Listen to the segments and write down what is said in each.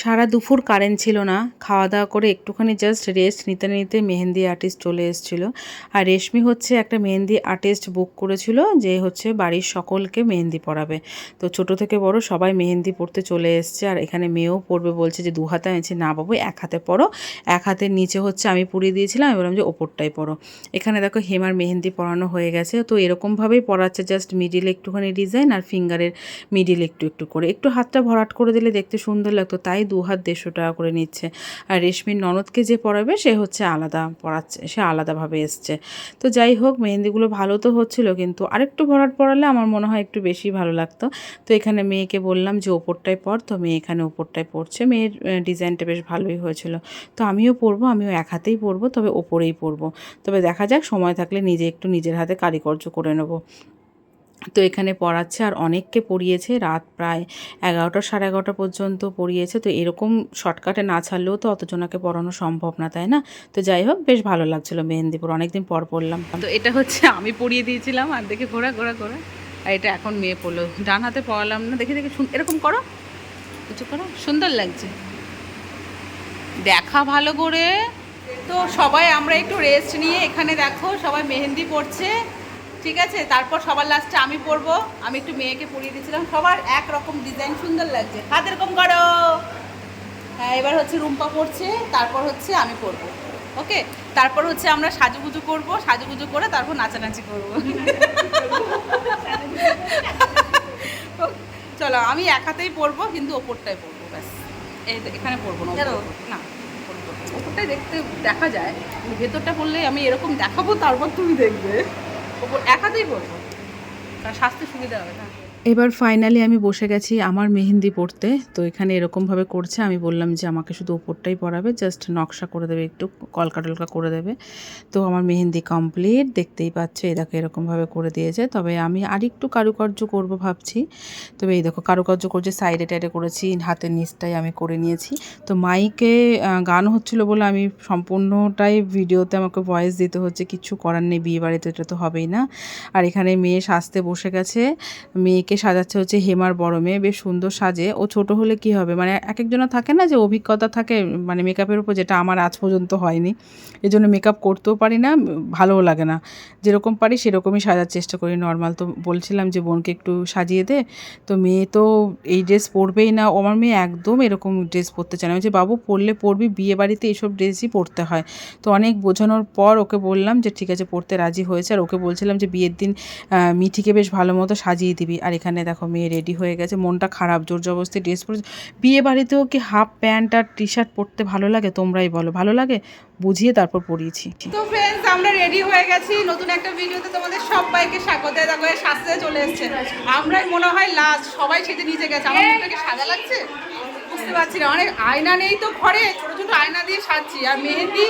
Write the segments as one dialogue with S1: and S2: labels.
S1: সারা দুপুর কারেন্ট ছিল না। খাওয়া দাওয়া করে একটুখানি জাস্ট রেস্ট নিতে নিতে মেহেন্দি আর্টিস্ট চলে এসেছিল। আর রেশমি হচ্ছে একটা মেহেন্দি আর্টিস্ট বুক করেছিল যে হচ্ছে বাড়ির সকলকে মেহেন্দি পরাবে তো ছোট থেকে বড় সবাই মেহেন্দি পড়তে চলে এসছে আর এখানে মেয়েও পড়বে বলছে যে দু হাতে আনছি না বাবু, এক হাতে পড়ো। এক হাতের নিচে হচ্ছে আমি পরিয়ে দিয়েছিলাম, আমি বললাম যে ওপরটাই পড়ো। এখানে দেখো হেমার মেহেন্দি পরানো হয়ে গেছে। তো এরকমভাবেই পড়াচ্ছে জাস্ট মিডিল একটুখানি ডিজাইন আর ফিঙ্গারের মিডিল একটু একটু করে। একটু হাতটা ভরাট করে দিলে দেখতে সুন্দর লাগতো। তাই দু হাত দেড়শো টাকা করে নিচ্ছে। আর রেশমির ননদকে যে পড়াবে, সে হচ্ছে আলাদা পড়াচ্ছে, সে আলাদাভাবে এসছে। তো যাই হোক, মেহেন্দিগুলো ভালো তো হচ্ছিল, কিন্তু আরেকটু ভরাট পড়ালে আমার মনে হয় একটু বেশি ভালো লাগতো। তো এখানে মেয়েকে বললাম যে, ওপরটায় পর তো মেয়ে এখানে ওপরটায় পড়ছে। মেয়ের ডিজাইনটা বেশ ভালোই হয়েছিল। তো আমিও পরবো আমিও এক হাতেই পরবো তবে ওপরেই পরবো তবে দেখা যাক, সময় থাকলে নিজে একটু নিজের হাতে কারিকর্য করে নেব। তো এখানে পড়াচ্ছে আর অনেককে পড়িয়েছে। রাত প্রায় এগারোটা সাড়ে এগারোটা পর্যন্ত পড়িয়েছে। তো এরকম শর্টকাটে না ছাড়লেও তো অতজনাকে পড়ানো সম্ভব না, তাই না? তো যাই হোক, বেশ ভালো লাগছিল মেহেন্দিপুর। অনেকদিন পর পড়লাম। তো এটা হচ্ছে আমি পড়িয়ে দিয়েছিলাম আর দেখে ঘোরা ঘোরা ঘোরা। আর এটা এখন মেয়ে পড়ল। ডান হাতে পড়ালাম না। দেখে দেখে এরকম করো। কিছু করো। সুন্দর লাগছে। দেখা ভালো করে। তো সবাই, আমরা একটু রেস্ট নিয়ে এখানে দেখো, সবাই মেহেন্দি পড়ছে। ঠিক আছে? তারপর সবার লাস্টে আমি পরবো। আমি একটু মেয়েকে পরিয়ে দিয়েছিলাম। সবার এক রকম ডিজাইন সুন্দর লাগছে। হাত এরকম করো। হ্যাঁ এবার হচ্ছে রুম্পা পড়ছে তারপর হচ্ছে আমি পরবো। ওকে? তারপর হচ্ছে আমরা সাজুগুজু করব। সাজুগুজু করে তারপর নাচানাচি করব। চলো আমি এক হাতেই পরবো কিন্তু ওপরটাই পরবো ব্যাস। এখানে পরবো না না ওপরটাই দেখতে দেখা যায়। ভেতরটা পরলে আমি এরকম দেখাবো তারপর তুমি দেখবে। এক হাতেই তার স্বাস্থ্য সুবিধা হবে না? এবার ফাইনালি আমি বসে গেছি আমার মেহেন্দি পড়তে তো এখানে এরকমভাবে করছে, আমি বললাম যে আমাকে শুধু ওপরটাই পরাবে জাস্ট নকশা করে দেবে, একটু কলকা টলকা করে দেবে। তো আমার মেহেন্দি কমপ্লিট দেখতেই পাচ্ছ, এই দেখো এরকমভাবে করে দিয়েছে। তবে আমি আরেকটু কারুকার্য করব ভাবছি। তবে এই দেখো কারুকার্য করছে সাইডে টাইডে করেছি হাতের নিচটাই আমি করে নিয়েছি। তো মাইকে গান হচ্ছিল বলে আমি সম্পূর্ণটাই ভিডিওতে আমাকে ভয়েস দিতে হচ্ছে, কিছু করার নেই বিয়ে বাড়িতে এটা তো হবেই না। আর এখানে মেয়ে সাজতে বসে গেছে মেয়েকে সাজাচ্ছে হচ্ছে হেমার বড় মেয়ে, বেশ সুন্দর সাজে। ও ছোট হলে কি হবে? মানে এক একজনের থাকে না যে অভিজ্ঞতা থাকে মানে মেকআপের উপর যেটা আমার আজ পর্যন্ত হয়নি। এই জন্য মেকআপ করতেও পারি না, ভালোও লাগে না। যেরকম পারি সেরকমই সাজার চেষ্টা করি। নর্মাল তো বলছিলাম যে বোনকে একটু সাজিয়ে দে। তো মেয়ে তো এই ড্রেস পরবেই না। আমার মেয়ে একদম এরকম ড্রেস পরতে চায় না। যে বাবু পরলে পরবি, বিয়ে বাড়িতে এইসব ড্রেসই পরতে হয়। তো অনেক বোঝানোর পর ওকে বললাম যে, ঠিক আছে পড়তে রাজি হয়েছে। আর ওকে বলছিলাম যে, বিয়ের দিন মিঠিকে বেশ ভালো মতো সাজিয়ে দিবি। আর এখানে দেখো মেয়ে রেডি হয়ে গেছে। মনটা খারাপ জোর জবরদস্তি ড্রেস পরে বিয়ে বাড়িতেও কি হাফ প্যান্ট আর টি শার্ট পরতে ভালো লাগে? তোমরাই বলো। ভালো লাগে? বুঝিয়ে তারপর পরিয়েছি।
S2: তো ফ্রেন্ডস আমরা রেডি হয়ে গেছি। নতুন একটা ভিডিওতে তোমাদের সবাইকে স্বাগত। দেখো সাজতে চলে এসেছে। আমরাই মনে হয় লাস্ট সবাই সেটা নিচে গেছে। আমার মুখটাকে সাদা লাগছে? বুঝতে পারছি না। অনেক আয়না নেই তো ঘরে। ছোট ছোট আয়না দিয়ে সাজছি। আর মেহেন্দি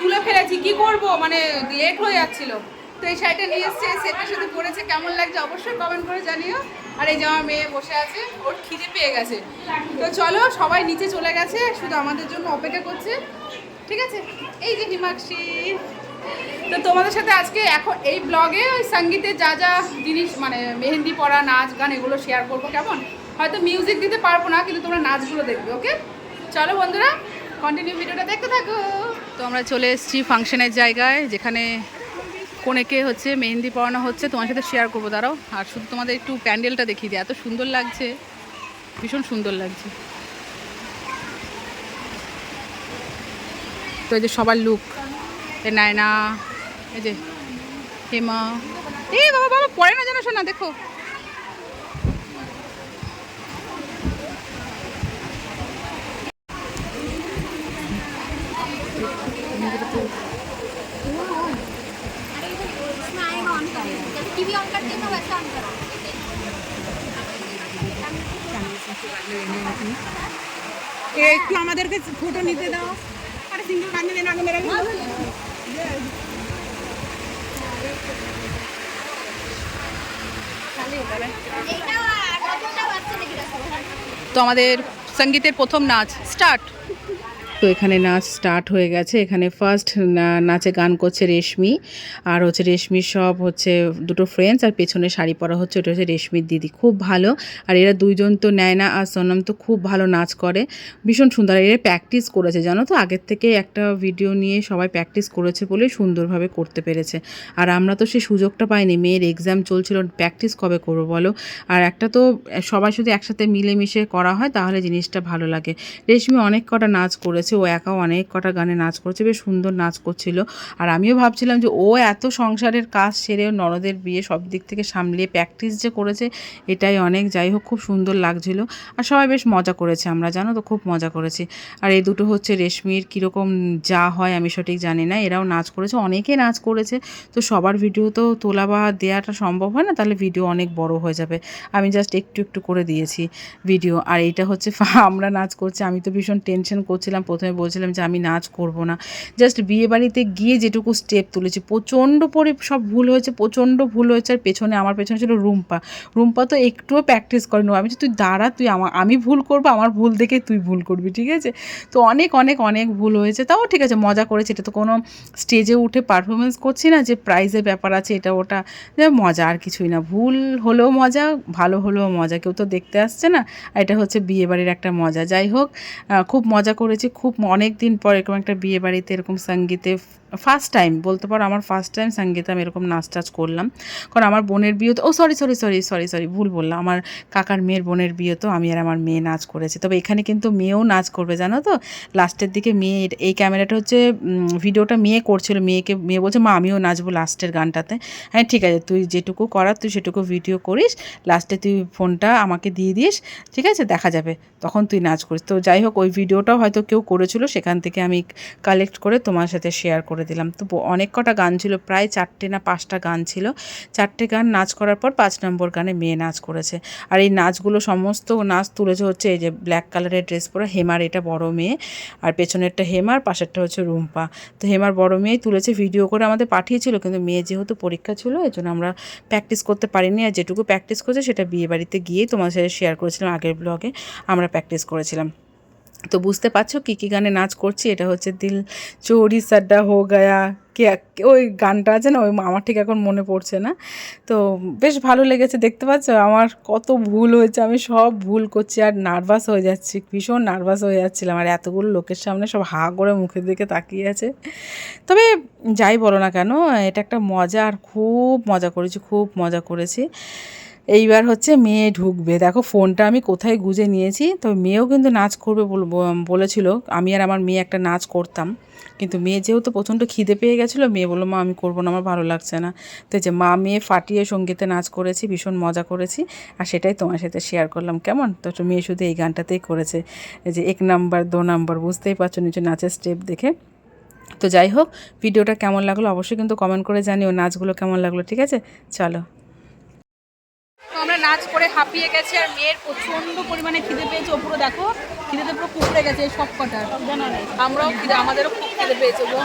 S2: তুলে ফেলেছি। কি করব? মানে লেট হয়ে যাচ্ছিল। তো এই শাড়িটা নিয়ে এসছে সেটার সাথে পরেছে। কেমন লাগছে অবশ্যই কমেন্ট করে জানিও। আর এই যে আমার মেয়ে বসে আছে, ওর খিদে পেয়ে গেছে। তো চলো, সবাই নিচে চলে গেছে, শুধু আমাদের জন্য অপেক্ষা করছে। ঠিক আছে? এই যে হিমাক্ষী তো তোমাদের সাথে আজকে এখন এই ব্লগে ওই সঙ্গীতের যা যা জিনিস মানে মেহেন্দি পড়া নাচ, গান, এগুলো শেয়ার করব, কেমন? হয়তো মিউজিক দিতে পারব না, কিন্তু তোমরা নাচগুলো দেখবে ওকে চলো বন্ধুরা কন্টিনিউ ভিডিওটা দেখতে থাকো। তো আমরা চলে এসেছি ফাংশনের জায়গায়, যেখানে কোনেকে হচ্ছে মেহেন্দি পড়ানো হচ্ছে, তোমার সাথে শেয়ার করব, দাঁড়াও। আর শুধু তোমাদের একটু প্যান্ডেলটা দেখিয়ে দিই, এত সুন্দর লাগছে। ভীষণ সুন্দর লাগছে। তো এই যে সবার লুক নায়না, এই যে হেমা। এই বাবা বাবা পড়ে না জানো শোনা দেখো।
S3: Thank you. करें जैसे टीवी ऑन करते हैं ना वैसे ऑन करो
S2: একটু আমাদেরকে ফটো নিতে দাও আরে সিঙ্গেল কান্দে দেন আগে মেরে
S3: এইটাও আর ওটা বাচ্চা দেখে রাখো
S2: তো আমাদের সঙ্গীতের প্রথম নাচ স্টার্ট
S1: তো এখানে নাচ স্টার্ট হয়ে গেছে। এখানে ফার্স্ট নাচে গান করছে রেশমি। আর হচ্ছে রেশমির সব হচ্ছে দুটো ফ্রেন্ডস আর পেছনে শাড়ি পরা হচ্ছে, ওটা হচ্ছে রেশমির দিদি। খুব ভালো। আর এরা দুইজন তো নয়না আর সোনম তো খুব ভালো নাচ করে। ভীষণ সুন্দর। আর এরা প্র্যাকটিস করেছে, জানো তো? আগের থেকে একটা ভিডিও নিয়ে সবাই প্র্যাকটিস করেছে বলে সুন্দরভাবে করতে পেরেছে। আর আমরা তো সেই সুযোগটা পাইনি। মেয়ের এক্সাম চলছিল প্র্যাকটিস কবে করব বলো? আর একটা তো সবাই শুধু একসাথে মিলেমিশে করা হয়, তাহলে জিনিসটা ভালো লাগে। রেশমি অনেক কটা নাচ করেছে। ও একাও অনেক কটা গানে নাচ করেছে, বেশ সুন্দর নাচ করছিল। আর আমিও ভাবছিলাম যে, ও এত সংসারের কাজ সেরে ওর ননদের বিয়ে সব দিক থেকে সামলিয়ে প্র্যাকটিস যে করেছে, এটাই অনেক। যাই হোক, খুব সুন্দর লাগছিল। আর সবাই বেশ মজা করেছে, আমরা জানো তো খুব মজা করেছি। আর এই দুটো হচ্ছে রেশমির, কীরকম যা হয় আমি সঠিক জানি না, এরাও নাচ করেছে, অনেকে নাচ করেছে। তো সবার ভিডিও তো তোলা বা দেওয়াটা সম্ভব হয় না, তাহলে ভিডিও অনেক বড় হয়ে যাবে। আমি জাস্ট একটু একটু করে দিয়েছি ভিডিও আর এইটা হচ্ছে, আমরা নাচ করছি, আমি তো ভীষণ টেনশন করছিলাম প্রথমে বলছিলাম যে আমি নাচ করব না। জাস্ট বিয়ে বাড়িতে গিয়ে যেটুকু স্টেপ তুলেছি। প্রচণ্ড পরে সব ভুল হয়েছে, প্রচণ্ড ভুল হয়েছে। আর পেছনে আমার পেছনে ছিল রুম্পা। রুম্পা তো একটুও প্র্যাকটিস করেনি। আমি তুই দাঁড়া, তুই আমার আমি ভুল করব, আমার ভুল দেখে তুই ভুল করবি। ঠিক আছে? তো অনেক অনেক অনেক ভুল হয়েছে। তাও ঠিক আছে, মজা করেছে। এটা তো কোনো স্টেজে উঠে পারফরমেন্স করছি না যে প্রাইজের ব্যাপার আছে, এটা ওটা। মজা আর কিছুই না। ভুল হলেও মজা, ভালো হলেও মজা। কেউ তো দেখতে আসছে না। এটা হচ্ছে বিয়ে বাড়ির একটা মজা। যাই হোক খুব মজা করেছি, খুব অনেক দিন পর এরকম একটা বিয়ে বাড়িতে এরকম সঙ্গীতে ফার্স্ট টাইম বলতে পারো আমার ফার্স্ট টাইম সঙ্গীতে আমি এরকম নাচ টাচ করলাম। কারণ আমার বোনের বিয়ে তো ও sorry sorry sorry sorry sorry ভুল বললাম। আমার কাকার মেয়ের বোনের বিয়ে তো আমি আর আমার মেয়ে নাচ করেছি। তবে এখানে কিন্তু মেয়েও নাচ করবে, জানো তো? লাস্টের দিকে মেয়ে এই ক্যামেরাটা হচ্ছে ভিডিওটা মেয়ে করছিল। মেয়েকে মেয়ে বলছে, মা, আমিও নাচবো লাস্টের গানটাতে। হ্যাঁ ঠিক আছে, তুই যেটুকু করার, তুই সেটুকু ভিডিও করিস। লাস্টে তুই ফোনটা আমাকে দিয়ে দিস, ঠিক আছে? দেখা যাবে, তখন তুই নাচ করিস। তো যাই হোক, ওই ভিডিওটাও হয়তো কেউ করেছিল, সেখান থেকে আমি কালেক্ট করে তোমার সাথে শেয়ার করে দিলাম। তো অনেক কটা গান ছিল, প্রায় চারটে না পাঁচটা গান ছিল। চারটে গান নাচ করার পর পাঁচ নম্বর গানে মেয়ে নাচ করেছে। আর এই নাচগুলো সমস্ত নাচ তুলেছে হচ্ছে এই যে ব্ল্যাক কালারের ড্রেস পরে হেমার এটা বড় মেয়ে। আর পেছনেরটা হেমার, পাশেরটা হচ্ছে রুম্পা। তো হেমার বড় মেয়েই তুলেছে ভিডিও করে আমাদের পাঠিয়েছিল, কিন্তু মেয়ে যেহেতু পরীক্ষা ছিল এই জন্য আমরা প্র্যাকটিস করতে পারিনি। আর যেটুকু প্র্যাকটিস করেছে, সেটা বিয়ে বাড়িতে গিয়েই তোমার সাথে শেয়ার করেছিলাম আগের ব্লগে আমরা প্র্যাকটিস করেছিলাম। তো বুঝতে পারছ কী কী গানে নাচ করছি? এটা হচ্ছে দিল চোরি সাড্ডা হো গায়া। কে ওই গানটা আছে না, ওই আমার ঠিক এখন মনে পড়ছে না। তো বেশ ভালো লেগেছে, দেখতে পাচ্ছ? আমার কত ভুল হয়েছে, আমি সব ভুল করছি আর নার্ভাস হয়ে যাচ্ছি, ভীষণ নার্ভাস হয়ে যাচ্ছিলাম। আর এতগুলো লোকের সামনে সব হা করে মুখের দিকে তাকিয়ে আছে। তবে যাই বলো না কেন, এটা একটা মজা, আর খুব মজা করেছি, খুব মজা করেছি। এইবার হচ্ছে মেয়ে ঢুকবে। দেখো ফোনটা আমি কোথায় গুজে নিয়েছি। তো মেয়েও কিন্তু নাচ করবে বলেছিল। আমি আর আমার মেয়ে একটা নাচ করতাম। কিন্তু মেয়ে যেহেতু প্রচণ্ড খিদে পেয়ে গেছিল, মেয়ে বলল, মা, আমি করব না, আমার ভালো লাগছে না। তো যে মা, মেয়ে ফাটিয়ে সঙ্গীতে নাচ করেছি, ভীষণ মজা করেছি। আর সেটাই তোমার সাথে শেয়ার করলাম। কেমন? তো মেয়ে শুধু এই গানটাতেই করেছে। যে এক নাম্বার, দো নাম্বার, বুঝতেই পারছ নিচে নাচের স্টেপ দেখে। তো যাই হোক ভিডিওটা কেমন লাগল অবশ্যই কিন্তু কমেন্ট করে জানিও, নাচগুলো কেমন লাগল, ঠিক আছে? চলো।
S2: নাচ করে হাঁপিয়ে গেছে আর মেয়ের প্রচণ্ড পরিমাণে খিদে পেয়েছে। ওপরে দেখো খিদেতে পুরো কুকুরে গেছে এই সব কটা। আমরাও খিদে আমাদেরও খুব খিদে পেয়েছে গো।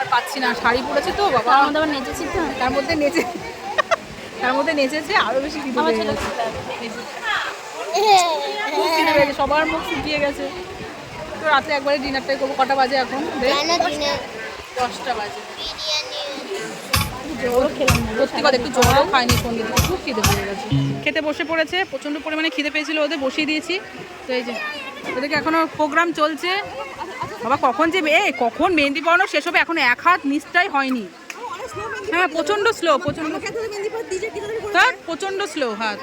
S2: আর পাচ্ছি না। শাড়ি পরেছে তো বাবা।
S3: আমাদের আবার নেচেছি তো?
S2: তার মধ্যে নেচে তার মধ্যে নেচেছে আরও বেশি খিদে পেয়ে গেছে পেয়েছে। সবার মুখ শুকিয়ে গেছে। তো রাতে একবারে ডিনারটাই করব। কটা বাজে এখন? দশটা বাজে। সত্যি কথা একটু জলও খায়নি সঙ্গে থেকে খুব খিদে পেয়ে গেছে। খেতে বসে পড়েছে প্রচণ্ড পরিমাণে খিদে পেয়েছিল ওদের বসিয়ে দিয়েছি। তো এই যে ওদেরকে এখনও প্রোগ্রাম চলছে। বাবা কখন যে এ কখন মেহেন্দি পড়ানো শেষ হবে? এখন এক হাত নিচটাই হয়নি। হ্যাঁ প্রচণ্ড স্লো প্রচণ্ড তার প্রচণ্ড স্লো হাত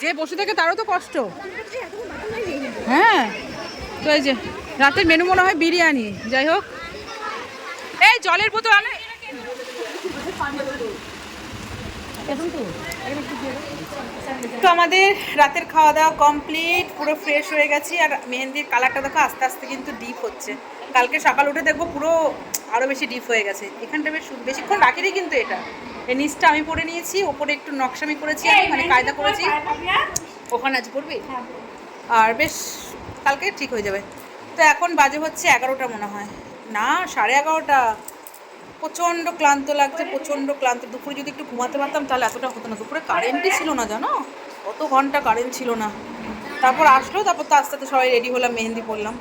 S2: যে বসে থাকে তারও তো কষ্ট। হ্যাঁ। তো এই যে রাতের মেনু মনে হয় বিরিয়ানি যাই হোক। এই জলের বোতল আনে। তো আমাদের রাতের খাওয়া দাওয়া কমপ্লিট পুরো ফ্রেশ হয়ে গেছি, আর মেহেন্দির কালারটা দেখো, আস্তে আস্তে কিন্তু ডিপ হচ্ছে। কালকে সকাল উঠে দেখব পুরো আরও বেশি ডিপ হয়ে গেছে। এখানটা বেশ বেশিক্ষণ রাখিনি কিন্তু এটা। এই নিচটা আমি পরে নিয়েছি, ওপরে একটু নকশামি করেছি মানে কায়দা করেছি। ওখানে আজ করবি? আর বেশ, কালকে ঠিক হয়ে যাবে। তো এখন বাজে হচ্ছে এগারোটা মনে হয়। না, সাড়ে এগারোটা। প্রচণ্ড ক্লান্ত লাগছে, প্রচণ্ড ক্লান্ত। দুপুরে যদি একটু ঘুমাতে পারতাম, তাহলে এতটা হতো না। দুপুরে কারেন্টই ছিল না, জানো? কত ঘণ্টা কারেন্ট ছিল না। তারপর আসলো, তারপর তো আস্তে আস্তে সবাই রেডি হলাম, মেহেন্দি পড়লাম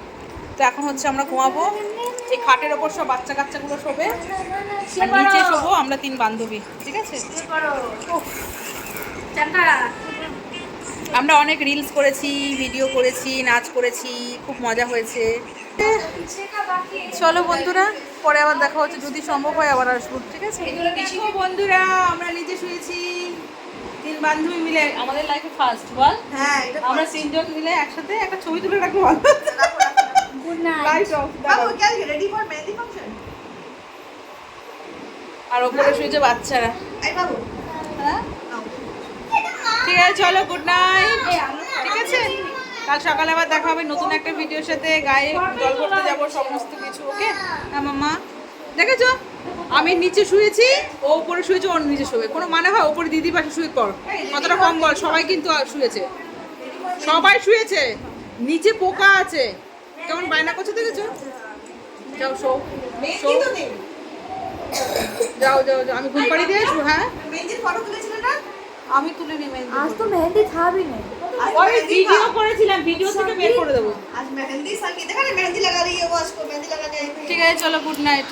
S2: তো এখন হচ্ছে আমরা ঘুমাবো। এই খাটের ওপর সব বাচ্চা কাচ্চাগুলো শোবে। নিচে শোবো আমরা তিন বান্ধবী, ঠিক আছে? আমরা অনেক রিলস করেছি ভিডিও করেছি, নাচ করেছি, খুব মজা হয়েছে। চলো বন্ধুরা পরে আবার দেখা হচ্ছে যদি সম্ভব হয় আবার আসব ঠিক আছে? দেখো বন্ধুরা আমরা নিচে শুয়েছি তিন বান্ধবী মিলে আমাদের লাইফে ফার্স্ট বল।
S1: হ্যাঁ
S2: আমরা তিনজন মিলে একসাথে একটা ছবি তুলে রাখব
S3: good night
S2: light off
S1: ready for mehndi function
S2: আর ওপরে শুয়েছে বাচ্চারা।
S1: আই বাবু।
S2: হ্যাঁ? ঠিক আছে চলো গুড নাইট ঠিক আছে? কাল সকালে আবার দেখা হবে নতুন একটা ভিডিওর সাথে গায়ে জল ভরতে যাব সমস্ত কিছু ওকে? হ্যাঁ মাম্মা। দেখেছ? আমি নিচে শুয়েছি ও উপরে শুয়েছি ওর নিচে শুয়ে কোনো মানে হয়? ওপরে দিদি পাশে শুয়ে পড়। কতটা কম বল সবাই কিন্তু শুয়েছে। সবাই শুয়েছে। নিচে পোকা আছে। কেমন বায়না করছ দেখেছ? যাও শো। যাও যাও যাও। আমি ঘুম পাড়ি দিয়ে আসব হ্যাঁ? আমি তুলে নিই আজ
S3: তো মেহেন্দি খাবি না। भी नहीं
S1: आज
S2: ওই
S1: मेहंदी
S2: ভিডিও
S1: था।
S2: করেছিলাম ভিডিও থেকে বের করে দেবো
S1: आज मेहंदी संगीत देखा ना मेहंदी लगा रही है वो आज को मेहंदी लगाने आई हुई है।
S2: ঠিক আছে চলো গুড নাইট